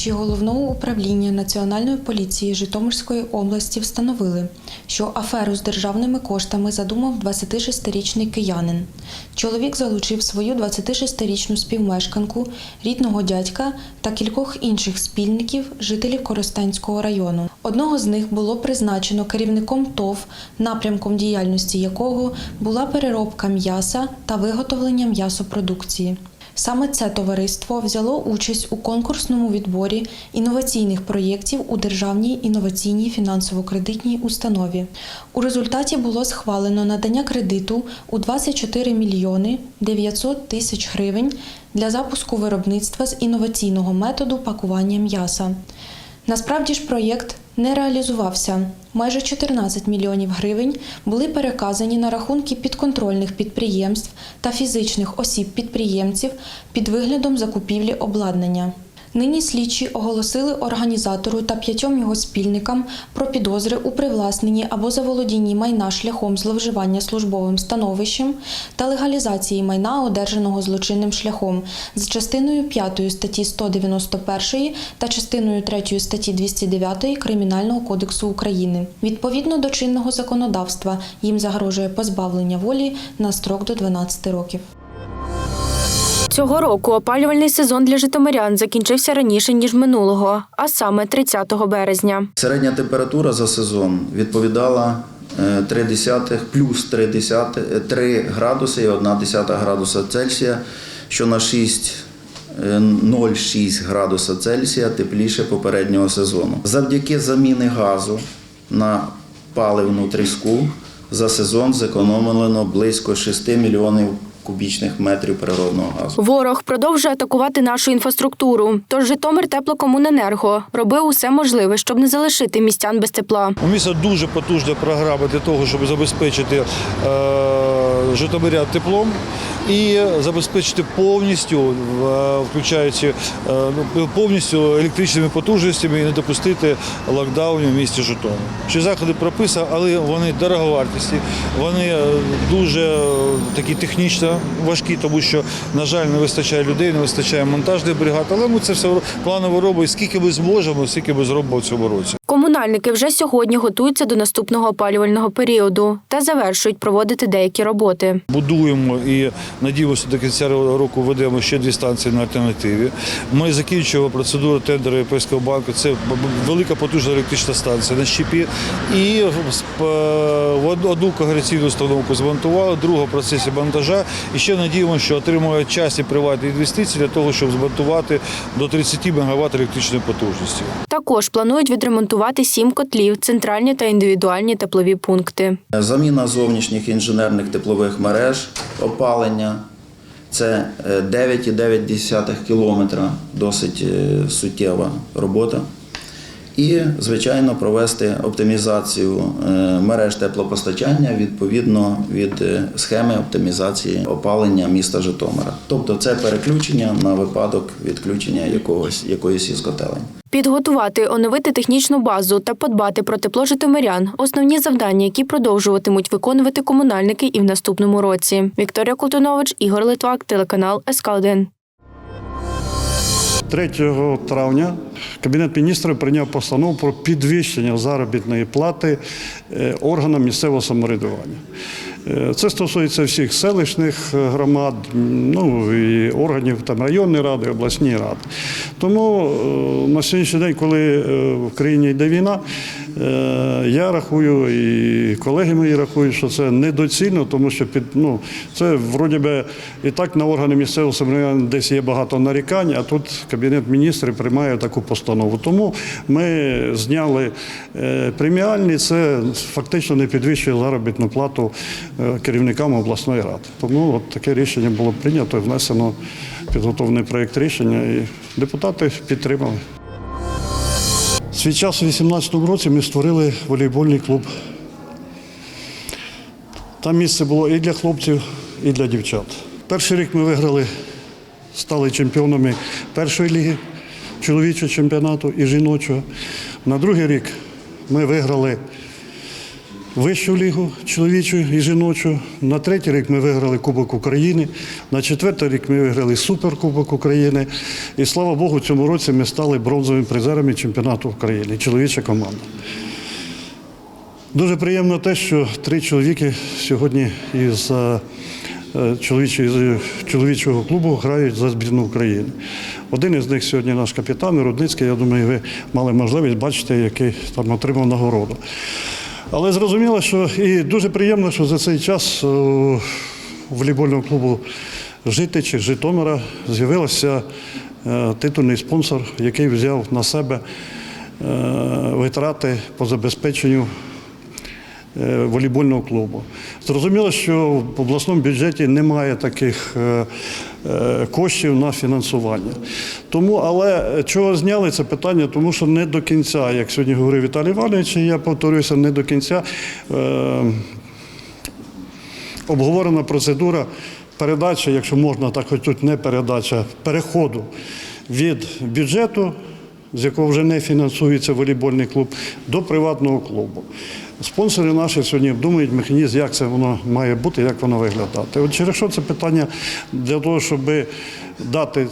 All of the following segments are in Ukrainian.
слідчі головного управління Національної поліції Житомирської області встановили, що аферу з державними коштами задумав 26-річний киянин. Чоловік залучив свою 26-річну співмешканку, рідного дядька та кількох інших спільників, жителів Коростенського району. Одного з них було призначено керівником ТОВ, напрямком діяльності якого була переробка м'яса та виготовлення м'ясопродукції. Саме це товариство взяло участь у конкурсному відборі інноваційних проєктів у Державній інноваційній фінансово-кредитній установі. У результаті було схвалено надання кредиту у 24 мільйони 900 тисяч гривень для запуску виробництва з інноваційного методу пакування м'яса. Насправді ж проєкт не реалізувався. Майже 14 мільйонів гривень були переказані на рахунки підконтрольних підприємств та фізичних осіб-підприємців під виглядом закупівлі обладнання. Нині слідчі оголосили організатору та п'ятьом його спільникам про підозри у привласненні або заволодінні майна шляхом зловживання службовим становищем та легалізації майна, одержаного злочинним шляхом, з частиною 5 статті 191 та частиною 3 статті 209 Кримінального кодексу України. Відповідно до чинного законодавства їм загрожує позбавлення волі на строк до 12 років. Цього року опалювальний сезон для житомирян закінчився раніше ніж минулого, а саме 30 березня. Середня температура за сезон відповідала е, 3 десятих, плюс 3, десяти, е, 3 градуси і 1 десята градуса Цельсія, що на 6 е, 0,6 градуса Цельсія тепліше попереднього сезону. Завдяки заміни газу на паливну тріску за сезон зекономлено близько 6 мільйонів кубічних метрів природного газу. Ворог продовжує атакувати нашу інфраструктуру. Тож Житомир теплокомуненерго робив усе можливе, щоб не залишити містян без тепла. У міста дуже потужна програма для того, щоб забезпечити е, житомирян теплом і забезпечити повністю, е, включаючи е, ну, повністю електричними потужностями і не допустити локдаунів в місті Житомир. Ці заходи прописані, але вони дороговартісні, вони е, дуже такі технічно важкі, тому що, на жаль, не вистачає людей, не вистачає монтажних бригад. Але ми це все планово робимо. Скільки ми зможемо, скільки ми зробимо в цьому році. Комунальники вже сьогодні готуються до наступного опалювального періоду та завершують проводити деякі роботи. Будуємо і надіємося, до кінця року ведемо ще дві станції на альтернативі. Ми закінчуємо процедуру тендеру Європейського банку. Це велика потужна електрична станція на щепі. І одну когераційну установку змонтували, другу в процесі монтажа. І ще надіємося, що отримують часті приватні інвестиції для того, щоб змонтувати до 30 МВт електричної потужності. Також планують відремонтувати сім котлів, центральні та індивідуальні теплові пункти. Заміна зовнішніх інженерних теплових мереж, опалення це е, 9,9 кілометра, досить е, суттєва робота. І, звичайно, провести оптимізацію е, мереж теплопостачання відповідно від е, схеми оптимізації опалення міста Житомира. Тобто це переключення на випадок відключення якогось, якоїсь із котелень. Підготувати, оновити технічну базу та подбати про тепло житомирян – основні завдання, які продовжуватимуть виконувати комунальники і в наступному році. Вікторія Колтунович, Ігор Литвак, телеканал СК 1 3 травня Кабінет міністрів прийняв постанову про підвищення заробітної плати е, органам місцевого самоврядування. Е, Це стосується всіх селищних е, громад, ну і органів там районної ради, обласні ради. Тому на сьогоднішній день, коли в країні йде війна, я рахую і колеги мої рахують, що це недоцільно, тому що під ну це вроді би і так на органи місцевого самоврядування десь є багато нарікань, а тут кабінет міністрів приймає таку постанову. Тому ми зняли е, преміальні, це фактично не підвищує заробітну плату е, керівникам обласної ради. Тому от таке рішення було прийнято, і внесено підготовлений проєкт рішення, і депутати підтримали. Свій час у 2018 році ми створили волейбольний клуб. Там місце було і для хлопців, і для дівчат. Перший рік ми виграли, стали чемпіонами першої ліги чоловічого чемпіонату і жіночого. На другий рік ми виграли вищу лігу чоловічу і жіночу. На третій рік ми виграли Кубок України. На четвертий рік ми виграли Суперкубок України. І слава Богу, цьому році ми стали бронзовими призерами чемпіонату України. Чоловіча команда. Дуже приємно те, що три чоловіки сьогодні із е, чоловічого клубу грають за збірну України. Один із них сьогодні наш капітан Рудницький. Я думаю, ви мали можливість бачити, який там отримав нагороду. Але зрозуміло, що і дуже приємно, що за цей час е, волейбольного клубу Житичі Житомира з'явився е, титульний спонсор, який взяв на себе е, витрати по забезпеченню волейбольного клубу. Зрозуміло, що в обласному бюджеті немає таких коштів на фінансування. Тому, але чого зняли це питання, тому що не до кінця, як сьогодні говорив Віталій Іванович, я повторююся, не до кінця. Е, обговорена процедура передачі, якщо можна так, хоч тут не передача, переходу від бюджету, з якого вже не фінансується волейбольний клуб, до приватного клубу. Спонсори наші сьогодні думають механізм, як це воно має бути, як воно виглядати. От через що це питання для того, щоб дати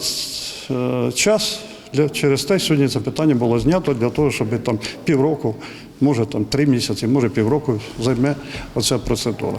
час. Для, через те сьогодні це питання було знято для того, щоб там півроку, може там три місяці, може півроку займе оця процедура.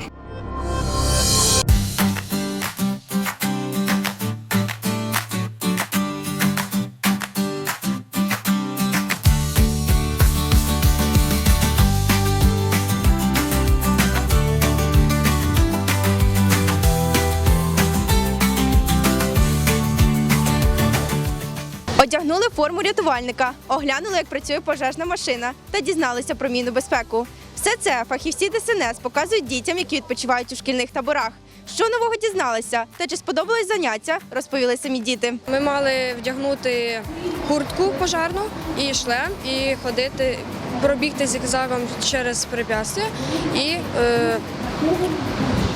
Одягнули форму рятувальника, оглянули, як працює пожежна машина, та дізналися про мінну безпеку. Все це фахівці ДСНС показують дітям, які відпочивають у шкільних таборах. Що нового дізналися та чи сподобалось заняття, розповіли самі діти. Ми мали вдягнути куртку пожарну і шлем, і ходити, пробігти зігзагом через препятствия і е,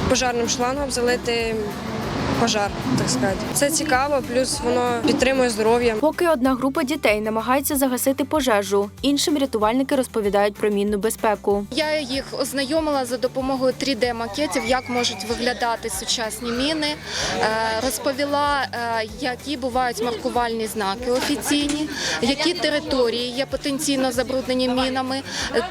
пожарним шлангом залити пожар, так сказати. Це цікаво, плюс воно підтримує здоров'я. Поки одна група дітей намагається загасити пожежу, іншим рятувальники розповідають про мінну безпеку. Я їх ознайомила за допомогою 3D-макетів, як можуть виглядати сучасні міни. Е, Розповіла, е, які бувають маркувальні знаки офіційні, які території є потенційно забруднені мінами,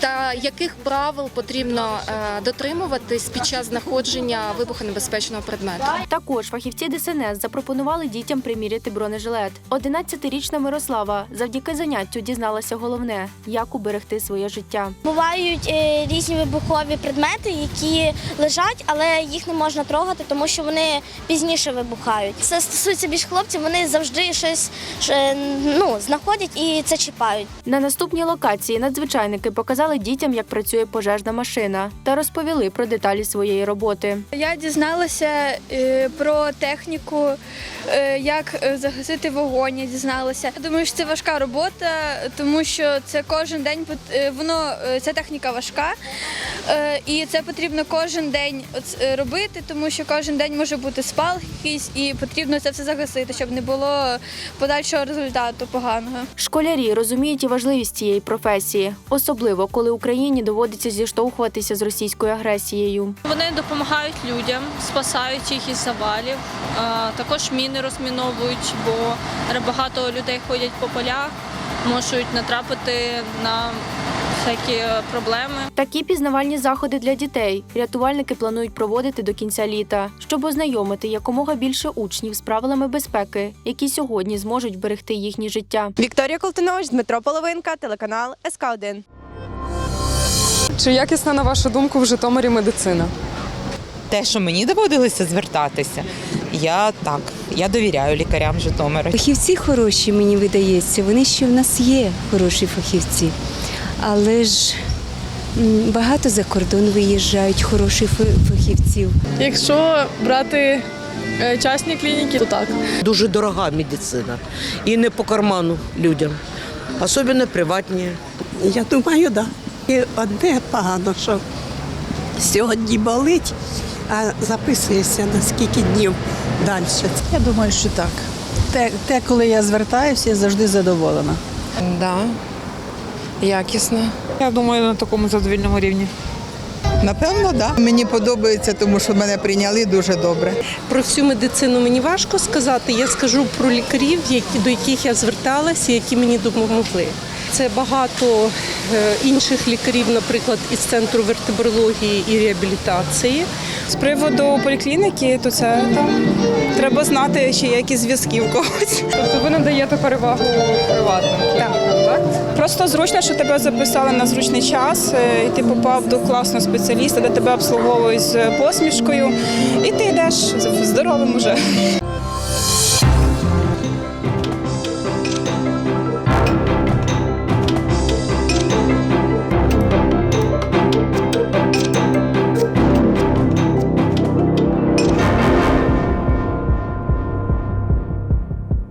та яких правил потрібно е, дотримуватись під час знаходження вибухонебезпечного предмету. Також фахівці ДСНС запропонували дітям приміряти бронежилет. 11-річна Мирослава завдяки заняттю дізналася головне, як уберегти своє життя. Бувають е, різні вибухові предмети, які лежать, але їх не можна трогати, тому що вони пізніше вибухають. Це стосується більш хлопців, вони завжди щось е, ну, знаходять і це чіпають. На наступній локації надзвичайники показали дітям, як працює пожежна машина, та розповіли про деталі своєї роботи. Я дізналася е, про техніку, е, як е, загасити вогонь. Я дізналася. Я думаю, що це важка робота, тому що це кожен день е, воно ця техніка важка, і це потрібно кожен день робити, тому що кожен день може бути спалах якийсь, і потрібно це все загасити, щоб не було подальшого результату поганого. Школярі розуміють і важливість цієї професії, особливо коли Україні доводиться зіштовхуватися з російською агресією. Вони допомагають людям, спасають їх із завалів. А, Також міни розміновують, бо багато людей ходять по полях, можуть натрапити на всякі проблеми. Такі пізнавальні заходи для дітей рятувальники планують проводити до кінця літа, щоб ознайомити якомога більше учнів з правилами безпеки, які сьогодні зможуть вберегти їхнє життя. Вікторія Колтунович, Дмитро Половинка, телеканал СК 1 Чи якісна, на вашу думку, в Житомирі медицина? Те, що мені доводилося звертатися, я так, я довіряю лікарям Житомира. Фахівці хороші, мені видається. Вони ще в нас є хороші фахівці. Але ж багато за кордон виїжджають хороших фа- фахівців. Якщо брати частні клініки, то так. Дуже дорога медицина і не по карману людям, особливо приватні. Я думаю, так. Да. І одне погано, що сьогодні болить, а записуєшся на скільки днів далі. Я думаю, що так. Те, те коли я звертаюся, я завжди задоволена. Да. Якісно. Я думаю, на такому задовільному рівні. Напевно, так. Да. Мені подобається, тому що мене прийняли дуже добре. Про всю медицину мені важко сказати. Я скажу про лікарів, до яких я зверталася, які мені допомогли. Це багато е, інших лікарів, наприклад, із центру вертебрології і реабілітації. З приводу поліклініки, то це там треба знати, чи є якісь зв'язки в когось. Тобто ви надаєте перевагу приватним клінікам, так? Просто зручно, що тебе записали на зручний час, е, і ти попав до класного спеціаліста, де тебе обслуговують з посмішкою, і ти йдеш здоровим уже.